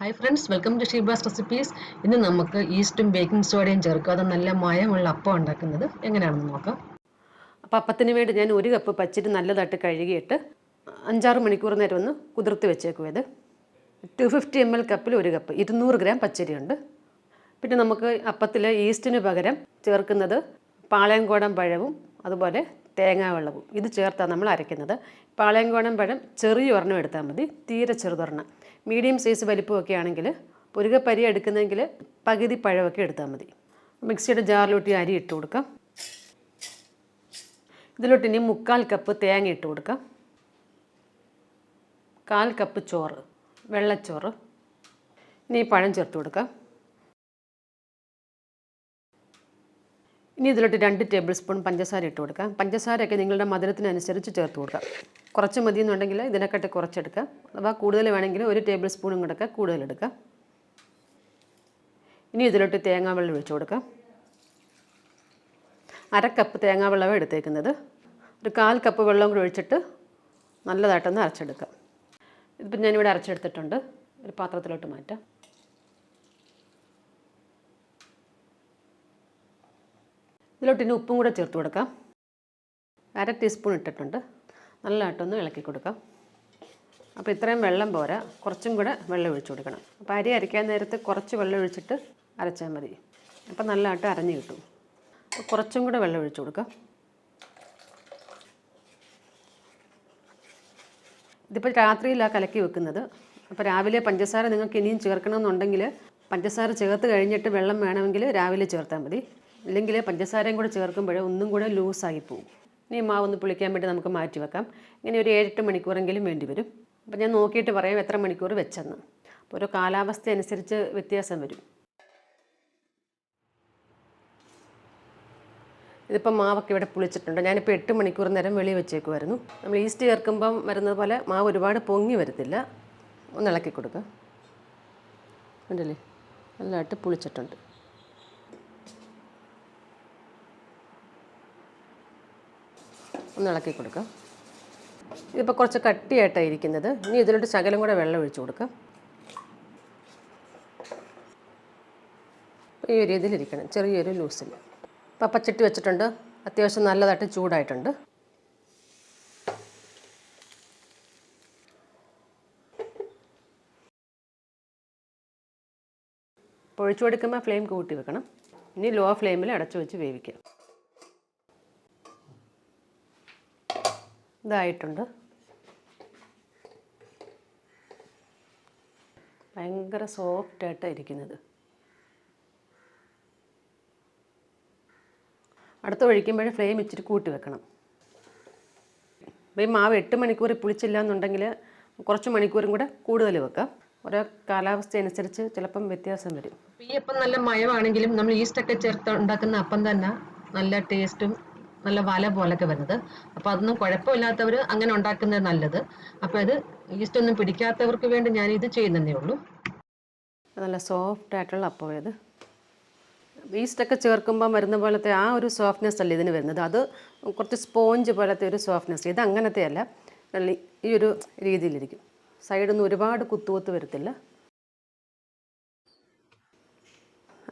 Hi friends welcome to Sheeba's recipes ഇന്ന് നമുക്ക് ഈസ്റ്റും ബേക്കിംഗ് സോഡയും ചേർക്കാതെ നല്ല മായമുള്ള അപ്പം ഉണ്ടാക്കുന്നത് എങ്ങനെയാണെന്ന് നോക്കാം. അപ്പോൾ അപ്പത്തിന് വേണ്ടി ഞാൻ ഒരു കപ്പ് പച്ചരി നല്ലതായിട്ട് കഴുകിയിട്ട് അഞ്ചാറ് മണിക്കൂർ നേരം ഒന്ന് കുതിർത്ത് വെച്ചേക്കും ഇത്. ടു ഫിഫ്റ്റി എം എൽ കപ്പിൽ ഒരു കപ്പ് ഇരുന്നൂറ് ഗ്രാം പച്ചരിയുണ്ട്. പിന്നെ നമുക്ക് അപ്പത്തിൽ ഈസ്റ്റിന് പകരം ചേർക്കുന്നത് പാളയംകോടൻ പഴവും അതുപോലെ തേങ്ങാ വെള്ളവും ഇത് ചേർത്താണ് നമ്മൾ അരയ്ക്കുന്നത്. പാളയംകോടൻ പഴം ചെറിയ ഒരെണ്ണം എടുത്താൽ മതി. തീരെ ചെറുതൊരെണ്ണം. മീഡിയം സൈസ് വലിപ്പമൊക്കെ ആണെങ്കിൽ ഒരു കപ്പ് അരി എടുക്കുന്നെങ്കിൽ പകുതി പഴമൊക്കെ എടുത്താൽ മതി. മിക്സിയുടെ ജാറിലോട്ട് അരി ഇട്ട് കൊടുക്കാം. ഇതിലോട്ട് ഇനി മുക്കാൽ കപ്പ് തേങ്ങ ഇട്ട് കൊടുക്കാം. കാൽ കപ്പ് ചോറ് വെള്ളച്ചോറ്. ഇനി പഴം ചേർത്ത് കൊടുക്കാം. ഇനി ഇതിലോട്ട് രണ്ട് ടേബിൾ സ്പൂൺ പഞ്ചസാര ഇട്ട് കൊടുക്കാം പഞ്ചസാരയൊക്കെ നിങ്ങളുടെ മധുരത്തിനനുസരിച്ച് ചേർത്ത് കൊടുക്കാം കുറച്ച് മതി എന്നുണ്ടെങ്കിൽ ഇതിനെക്കാട്ട് കുറച്ചെടുക്കാം അഥവാ കൂടുതൽ വേണമെങ്കിൽ ഒരു ടേബിൾ സ്പൂണും കൂടെ കൂടുതലെടുക്കാം ഇനി ഇതിലോട്ട് തേങ്ങാ വെള്ളം ഒഴിച്ചു കൊടുക്കാം അര കപ്പ് തേങ്ങാ വെള്ളമാണ് എടുത്തേക്കുന്നത്. ഒരു കാൽ കപ്പ് വെള്ളം കൂടി ഒഴിച്ചിട്ട് നല്ലതായിട്ടൊന്ന് അരച്ചെടുക്കാം ഇതിപ്പോൾ ഞാനിവിടെ അരച്ചെടുത്തിട്ടുണ്ട്. ഒരു പാത്രത്തിലോട്ട് മാറ്റാം. ഇതിലോട്ട് ഇനി ഉപ്പും കൂടെ ചേർത്ത് കൊടുക്കാം. അര ടീസ്പൂൺ ഇട്ടിട്ടുണ്ട്. നല്ലതായിട്ടൊന്ന് ഇളക്കി കൊടുക്കാം. അപ്പോൾ ഇത്രയും വെള്ളം പോരാ. കുറച്ചും കൂടെ വെള്ളം ഒഴിച്ചു കൊടുക്കണം. അപ്പോൾ അരി അരയ്ക്കാൻ നേരത്ത് കുറച്ച് വെള്ളം ഒഴിച്ചിട്ട് അരച്ചാൽ മതി. അപ്പോൾ നല്ലതായിട്ട് അരഞ്ഞു കിട്ടും. അപ്പോൾ കുറച്ചും കൂടെ വെള്ളം ഒഴിച്ചു കൊടുക്കാം. ഇതിപ്പോൾ രാത്രിയിലാണ് കലക്കി വെക്കുന്നത്. അപ്പോൾ രാവിലെ പഞ്ചസാര നിങ്ങൾക്ക് ഇനിയും ചേർക്കണമെന്നുണ്ടെങ്കിൽ പഞ്ചസാര ചേർത്ത് കഴിഞ്ഞിട്ട് വെള്ളം വേണമെങ്കിൽ രാവിലെ ചേർത്താൽ മതി. അല്ലെങ്കിൽ പഞ്ചസാരയും കൂടെ ചേർക്കുമ്പോൾ ഒന്നും കൂടെ ലൂസായി പോകും ഇനി മാവ് ഒന്ന് പുളിക്കാൻ വേണ്ടി നമുക്ക് മാറ്റി വെക്കാം. ഇങ്ങനെ ഒരു ഏഴെട്ട് മണിക്കൂറെങ്കിലും വേണ്ടി വരും. അപ്പോൾ ഞാൻ നോക്കിയിട്ട് പറയാം എത്ര മണിക്കൂർ വെച്ചെന്ന്. അപ്പോൾ ഓരോ കാലാവസ്ഥ അനുസരിച്ച് വ്യത്യാസം വരും. ഇതിപ്പോൾ മാവൊക്കെ ഇവിടെ പുളിച്ചിട്ടുണ്ട്. ഞാനിപ്പോൾ എട്ട് മണിക്കൂർ നേരം വെളി വെച്ചേക്കുമായിരുന്നു നമ്മൾ ഈസ്റ്റ് ചേർക്കുമ്പം വരുന്നത് പോലെ മാവ് ഒരുപാട് പൊങ്ങി വരത്തില്ല. ഒന്ന് ഇളക്കി കൊടുക്കുക ഉണ്ടല്ലേ നല്ലതായിട്ട് പുളിച്ചിട്ടുണ്ട്. ഒന്ന് ഇളക്കി കൊടുക്കുക ഇതിപ്പോൾ കുറച്ച് കട്ടിയായിട്ടാണ് ഇരിക്കുന്നത്. ഇനി ഇതിലോട്ട് ശകലം കൂടെ വെള്ളം ഒഴിച്ചു കൊടുക്കുക ഈ ഒരു ഇതിലിരിക്കണം ചെറിയൊരു ലൂസിൽ ഇപ്പോൾ പച്ചട്ടി വെച്ചിട്ടുണ്ട്. അത്യാവശ്യം നല്ലതായിട്ട് ചൂടായിട്ടുണ്ട്. പൊഴിച്ചു കൊടുക്കുമ്പോൾ ഫ്ലെയിം കൂട്ടി വെക്കണം. ഇനി ലോ ഫ്ലെയിമിൽ അടച്ചു വെച്ച് വേവിക്കാം. ഇതായിട്ടുണ്ട്. ഭയങ്കര സോഫ്റ്റായിട്ടാണ് ഇരിക്കുന്നത്. അടുത്ത ഒഴിക്കുമ്പോൾ ഫ്ലെയിം ഇച്ചിരി കൂട്ടി വെക്കണം. അപ്പോൾ ഈ മാവ് എട്ട് മണിക്കൂർ പുളിച്ചില്ല എന്നുണ്ടെങ്കിൽ കുറച്ച് മണിക്കൂറും കൂടെ കൂടുതൽ വെക്കാം. ഓരോ കാലാവസ്ഥ അനുസരിച്ച് ചിലപ്പം വ്യത്യാസം വരും. ഈ അപ്പം നല്ല മയമാണെങ്കിലും നമ്മൾ ഈസ്റ്റ് ഒക്കെ ചേർത്ത് ഉണ്ടാക്കുന്ന അപ്പം തന്നെ നല്ല ടേസ്റ്റും നല്ല വല പോലൊക്കെ വരുന്നത്. അപ്പോൾ അതൊന്നും കുഴപ്പമില്ലാത്തവർ അങ്ങനെ ഉണ്ടാക്കുന്നത് നല്ലത്. അപ്പോൾ ഇത് ഈസ്റ്റ് ഒന്നും പിടിക്കാത്തവർക്ക് വേണ്ടി ഞാൻ ഇത് ചെയ്യുന്നതേ ഉള്ളൂ. നല്ല സോഫ്റ്റ് ആയിട്ടുള്ള അപ്പം ഇത്. ഈസ്റ്റൊക്കെ ചേർക്കുമ്പോൾ വരുന്ന പോലത്തെ ആ ഒരു സോഫ്റ്റ്നെസ് അല്ല ഇതിന് വരുന്നത്? അത് കുറച്ച് സ്പോഞ്ച് പോലത്തെ ഒരു സോഫ്റ്റ്നെസ് ഇത് അങ്ങനത്തെ അല്ല. നല്ല ഈ ഒരു രീതിയിലിരിക്കും. സൈഡിൽ നിന്ന് ഒരുപാട് കുത്തുകുത്ത് വരത്തില്ല.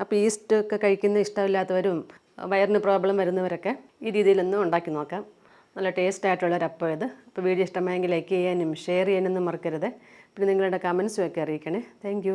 അപ്പോൾ ഈസ്റ്റ് ഒക്കെ കഴിക്കുന്ന ഇഷ്ടമില്ലാത്തവരും വയറിന് പ്രോബ്ലം വരുന്നവരൊക്കെ ഈ രീതിയിലൊന്ന് ഉണ്ടാക്കി നോക്കാം. നല്ല ടേസ്റ്റ് ആയിട്ടുള്ളൊരു അപ്പം ഇത്. അപ്പോൾ വീഡിയോ ഇഷ്ടമായെങ്കിൽ ലൈക്ക് ചെയ്യാനും ഷെയർ ചെയ്യാനൊന്നും മറക്കരുത്. പിന്നെ നിങ്ങളുടെ കമൻസും ഒക്കെ അറിയിക്കണേ. താങ്ക്